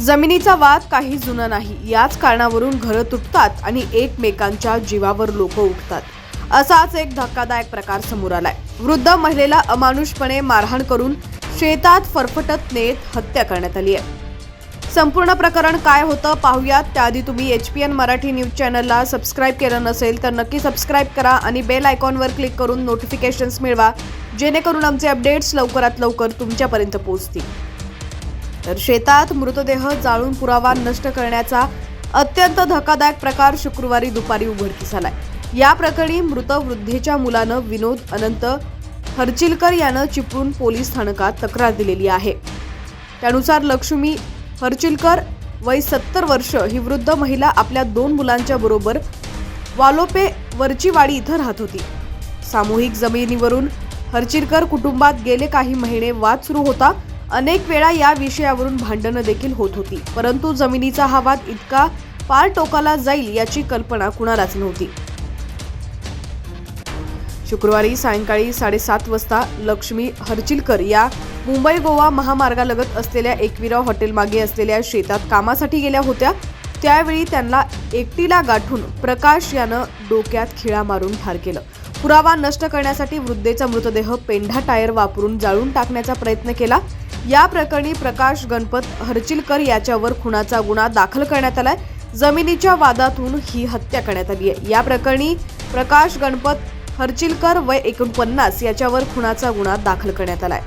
जमिनीचा वाद काही जुना नाही. याच कारणावरून घरं तुटतात आणि एकमेकांच्या जीवावर लोक उठतात. असाच एक धक्कादायक प्रकार समोर आलाय. वृद्ध महिलेला अमानुषपणे मारहाण करून शेतात फरफटत नेत हत्या करण्यात आली आहे. संपूर्ण प्रकरण काय होतं पाहूयात. त्याआधी तुम्ही H P N Marathi news चॅनलला सबस्क्राईब केलं नसेल तर नक्की सबस्क्राईब करा आणि बेल आयकॉनवर क्लिक करून नोटिफिकेशन्स मिळवा जेणेकरून आमचे अपडेट्स लवकरात लवकर तुमच्यापर्यंत पोहोचतील. तर शेतात मृतदेह जाळून पुरावा नष्ट करण्याचा अत्यंत धक्कादायक प्रकार शुक्रवारी दुपारी उघडकीस आलाय. या प्रकरणी मृत वृद्धेच्या मुलानं विनोद अनंत हरचिलकर यानं चिपळूण पोलीस स्थानकात तक्रार दिलेली आहे. त्यानुसार लक्ष्मी हरचिलकर वय सत्तर वर्ष ही वृद्ध महिला आपल्या दोन मुलांच्या बरोबर वालोपे वरचीवाडी इथं राहत होती. सामूहिक जमिनीवरून हरचिलकर कुटुंबात गेले काही महिने वाद सुरू होता. अनेक वेळा या विषयावरून भांडणं देखील होत होती. परंतु जमिनीचा हा वाद इतका पार टोकाला जाईल याची कल्पना कुणालाच नव्हती. शुक्रवारी सायंकाळी साडेसात वाजता लक्ष्मी हरचिलकर या मुंबई गोवा महामार्गालगत असलेल्या एकविरा हॉटेलमागे असलेल्या शेतात कामासाठी गेल्या होत्या. त्यावेळी त्यांना एकटीला गाठून प्रकाश यानं डोक्यात खिळा मारून ठार केलं. पुरावा नष्ट करण्यासाठी वृद्धेचा मृतदेह पेंढा टायर वापरून जाळून टाकण्याचा प्रयत्न केला. या प्रकरणी प्रकाश गणपत हरचिलकर याच्यावर खुनाचा गुन्हा दाखल करण्यात आलाय. जमिनीच्या वादातून ही हत्या करण्यात आली आहे. या प्रकरणी प्रकाश गणपत हरचिलकर वय एकोणपन्नास याच्यावर खुनाचा गुन्हा दाखल करण्यात आलाय.